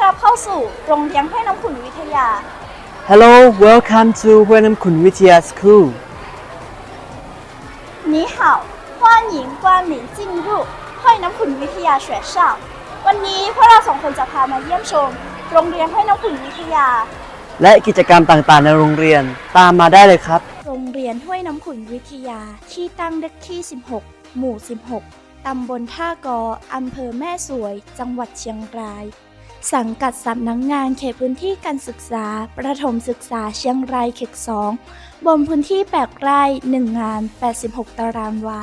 รับเข้าสู่โรงเรียนห้วยน้ำขุนวิทยา Hello, welcome to Huenam Kun Vitia School. 你好欢迎光临进入ห้วยน้ำขุนวิทยา学校วันนี้พวกเราสองคนจะพามาเยี่ยมชม โรงเรียนห้วยน้ำขุนวิทยา และกิจกรรมต่างๆในโรงเรียนตามมาได้เลยครับ โรงเรียนห้วยน้ำขุนวิทยา ที่ตั้งเลขที่ 16 หมู่ 16 ตำบลท่ากอ อำเภอแม่สวย จังหวัดเชียงราย สังกัดสำนักงงานเขตพื้นที่การศึกษา ประถมศึกษาเชียงรายเขต2บนพื้นที่8ไร่1งาน 86 ตารางวา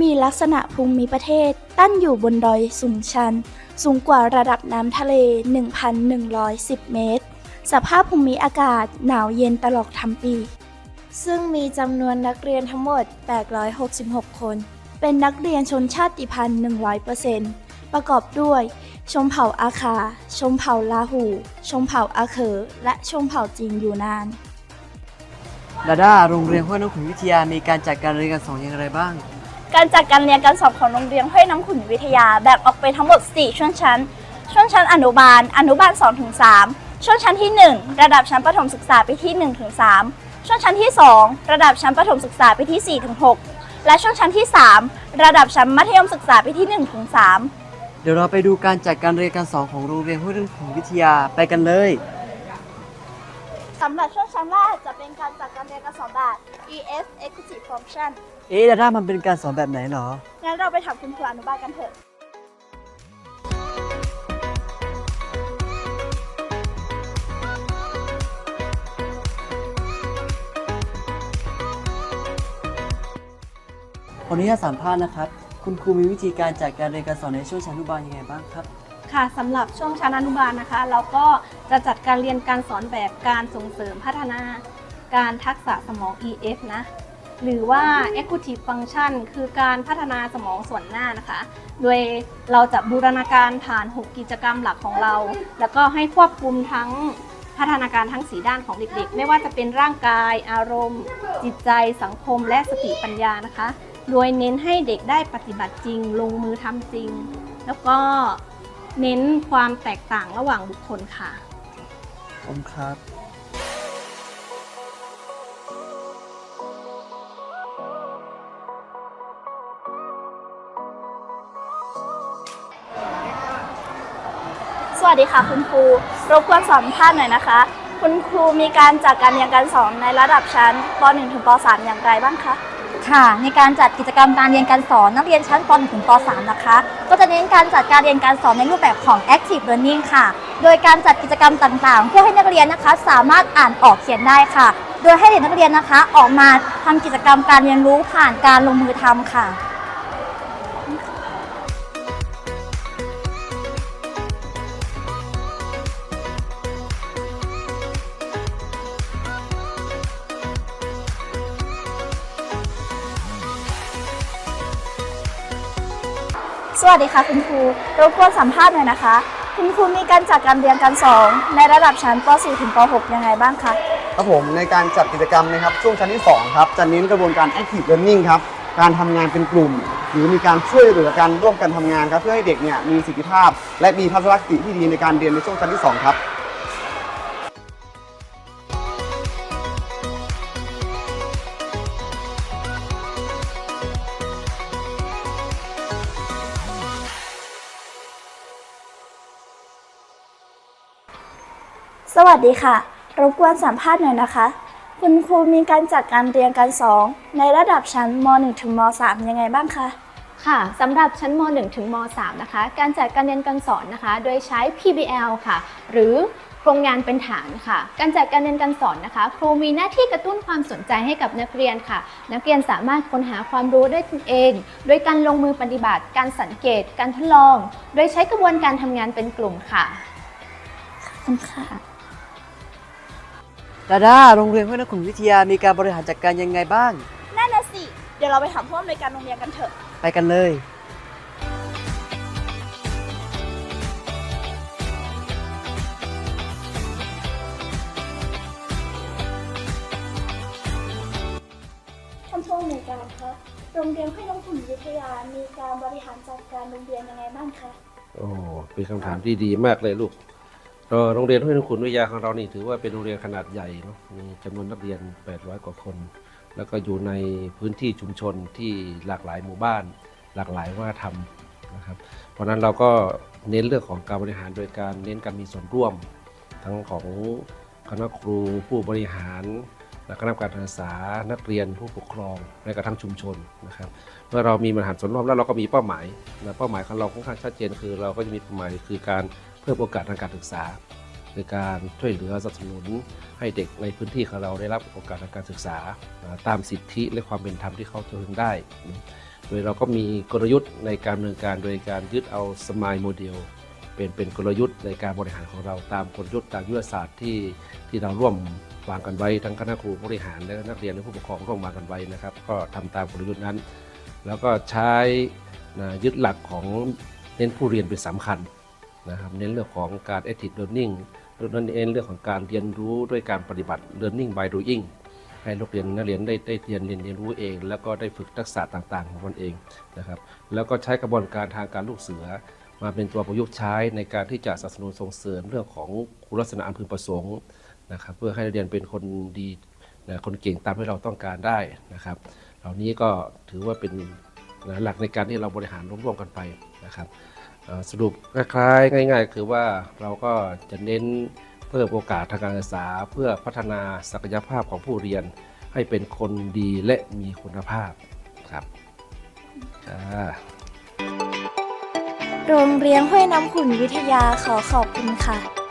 มีลักษณะภูมิประเทศ ตั้งอยู่บนดอยสูงชัน สูงกว่าระดับน้ำทะเล 1,110 เมตร สภาพภูมิอากาศหนาวเย็นตลอดทั้งปี ซึ่งมีจำนวนนักเรียนทั้งหมด 866 คน เป็นนักเรียนชนชาติพันธุ์ 100%ประกอบด้วย ชมเผ่าอาคา ชมเผ่าลาหู ชมเผ่าอาเขอ และชมเผ่าจีนอยู่นานดาด้าโรงเรียนห้วยน้ำขุนวิทยามีการจัดการเรียนการสอนอย่างไรบ้าง การจัดการเรียนการสอนของโรงเรียนห้วยน้ำขุนวิทยาแบ่งออกเป็นทั้งหมด 4 ช่วงชั้น ช่วงชั้นอนุบาล อนุบาล2ถึง3ช่วงชั้นที่ 1 ระดับชั้นประถมศึกษาปีที่1ถึง3ช่วงชั้นที่ 2 ระดับชั้นประถมศึกษาปีที่4ถึง6และช่วงชั้นที่ 3 ระดับชั้นมัธยมศึกษาปีที่1ถึง3 เดี๋ยวเราไปดูการจัดการเรียนการสอนของโรงเรียนห้วยน้ำขุนวิทยาไปกันเลย สำหรับช่วงชั้นแรกจะเป็นการจัดการเรียนการสอนแบบ EF Executive Function เอ๊ะดาด้ามันเป็นการสอนแบบไหนหรอ งั้นเราไปถามคุณครูอนุบาลกันเถอะ ขออนุญาตสัมภาษณ์นะครับ คุณครูมีวิธีการจัดการเรียนการสอนในช่วงชั้นอนุบาลยังไงบ้างครับ ค่ะสำหรับช่วงชั้นอนุบาลนะคะ เราก็จะจัดการเรียนการสอนแบบการส่งเสริมพัฒนาการทักษะสมอง EF นะ หรือว่า Executive Function คือการพัฒนาสมองส่วนหน้านะคะ โดยเราจะบูรณาการผ่าน 6 กิจกรรมหลักของเรา แล้วก็ให้ควบคุมทั้งพัฒนาการทั้ง4ด้านของเด็กๆ ไม่ว่าจะเป็นร่างกาย อารมณ์ จิตใจ สังคม และสติปัญญานะคะ โดยเน้นให้เด็กได้ปฏิบัติจริง ลงมือทำจริง แล้วก็เน้นความแตกต่างระหว่างบุคคลค่ะผมครับ สวัสดีค่ะคุณครูรบกวนสัมภาษณ์หน่อยนะคะ คุณครูมีการจัดการเรียนการสอนในระดับชั้นป .1 ถึงป .3 อย่างไรบ้างคะ ค่ะ ในการจัดกิจกรรมการเรียนการสอนนักเรียนชั้นป .1 ถึงป .3 นะคะ ก็จะเน้นการจัดการเรียนการสอนในรูปแบบของ active learning ค่ะ โดยการจัดกิจกรรมต่างๆ เพื่อให้นักเรียนนะคะ สามารถอ่านออกเขียนได้ค่ะ โดยให้เด็กนักเรียนนะคะ ออกมาทำกิจกรรมการเรียนรู้ผ่านการลงมือทำค่ะ สวัสดีค่ะคุณครูรบกวนสัมภาษณ์หน่อยนะคะ คุณครูมีการจัดการเรียนการสอนในระดับชั้นป .4 ถึงป .6 ยังไงบ้างคะ ครับผมในการจัดกิจกรรมนะครับช่วงชั้นที่ 2 ครับ จะเน้นกระบวนการ active learning ครับ การทำงานเป็นกลุ่ม หรือมีการช่วยเหลือกันร่วมกันทำงานครับ เพื่อให้เด็กเนี่ยมีสิทธิภาพ และมีทัศนคติที่ดีในการเรียนในช่วงชั้นที่ 2 ครับ วัสดีค่ะ รบกวนสัมภาษณ์หน่อยนะคะ คุณครูมีการจัดการเรียนการสอนในระดับชั้นม .1 ถึงม .3 ยังไงบ้างคะ ค่ะสำหรับชั้นม .1 ถึงม .3 นะคะ การจัดการเรียนการสอนนะคะ โดยใช้ PBL ค่ะ หรือโครงงานเป็นฐานค่ะ การจัดการเรียนการสอนนะคะ ครูมีหน้าที่กระตุ้นความสนใจให้กับนักเรียนค่ะ นักเรียนสามารถค้นหาความรู้ด้วยตนเอง โดยการลงมือปฏิบัติ การสังเกต การทดลอง โดยใช้กระบวนการทำงานเป็นกลุ่มค่ะขอบคุณค่ะ ดาด้าโรงเรียนห้วยน้ำขุนวิทยามีการบริหารจัดการยังไงบ้าง นั่นน่ะสิ เดี๋ยวเราไปถามผู้อำนวยการโรงเรียนกันเถอะ ไปกันเลย ท่านผู้อำนวยการคะ โรงเรียนห้วยน้ำขุนวิทยา มีการบริหารจัดการโรงเรียนยังไงบ้างคะ โอ้เป็นคำถามที่ดีมากเลยลูก โรงเรียนห้วยขุนวิทยาของเรานี่ถือว่าเป็นโรงเรียนขนาดใหญ่เนาะมีจำนวนนักเรียน 800 กว่าคน แล้วก็อยู่ในพื้นที่ชุมชนที่หลากหลายหมู่บ้าน หลากหลายวัฒนธรรมนะครับ เพราะนั้นเราก็เน้นเรื่องของการบริหารโดยการเน้นการมีส่วนร่วม ทั้งของคณะครูผู้บริหารและคณะกรรมการศึกษานักเรียนผู้ปกครองและกระทั่งชุมชนนะครับเมื่อเรามีบริหารส่วนร่วมแล้วเราก็มีเป้าหมายนะเป้าหมายของเราค่อนข้างชัดเจนคือ เราก็จะมีเป้าหมายคือการ เพิ่มโอกาสทางการศึกษาคือการช่วยเหลือสนับสนุนให้เด็กในพื้นที่ของเราได้รับโอกาสทางการศึกษา ตามสิทธิและความเป็นธรรมที่เขาจะพึงได้ โดยเราก็มีกลยุทธ์ในการดำเนินการโดยการยึดเอาสมายโมเดลเป็นเป็นกลยุทธ์ในการบริหารของเราตามกลยุทธ์ตามยุทธศาสตร์ที่ที่เราร่วมวางกันไว้ทั้งคณะครูผู้บริหารและนักเรียนและผู้ปกครองร่วมวางกันไว้นะครับ ก็ทำตามกลยุทธ์นั้น แล้วก็ใช้ยึดหลักของเน้นผู้เรียนเป็นสำคัญ นะครับเน้นเรื่องของการ active learning เน้นเรื่องของการเรียนรู้ด้วยการปฏิบัติ learning by doing ให้ลูกเรียนนักเรียนได้ได้เรียนเรียนเรียนรู้เอง แล้วก็ได้ฝึกทักษะต่างๆ ของตนเองนะครับแล้วก็ใช้กระบวนการทางการลูกเสือ มาเป็นตัวประยุกต์ใช้ในการที่จะสนับสนุนส่งเสริมเรื่องของคุณลักษณะอันพึงประสงค์นะครับเพื่อให้นักเรียนเป็นคนดีนะคนเก่งตามที่เราต้องการได้นะครับ เหล่านี้ก็ถือว่าเป็นหลักในการที่เราบริหารร่วมๆกันไปนะครับ สรุปคล้ายๆง่าย ๆ คือว่าเราก็จะเน้นเพิ่มโอกาสทางการศึกษา เพื่อพัฒนาศักยภาพของผู้เรียน ให้เป็นคนดีและมีคุณภาพครับอ่าโรงเรียนห้วยน้ำขุนวิทยาขอขอบคุณค่ะ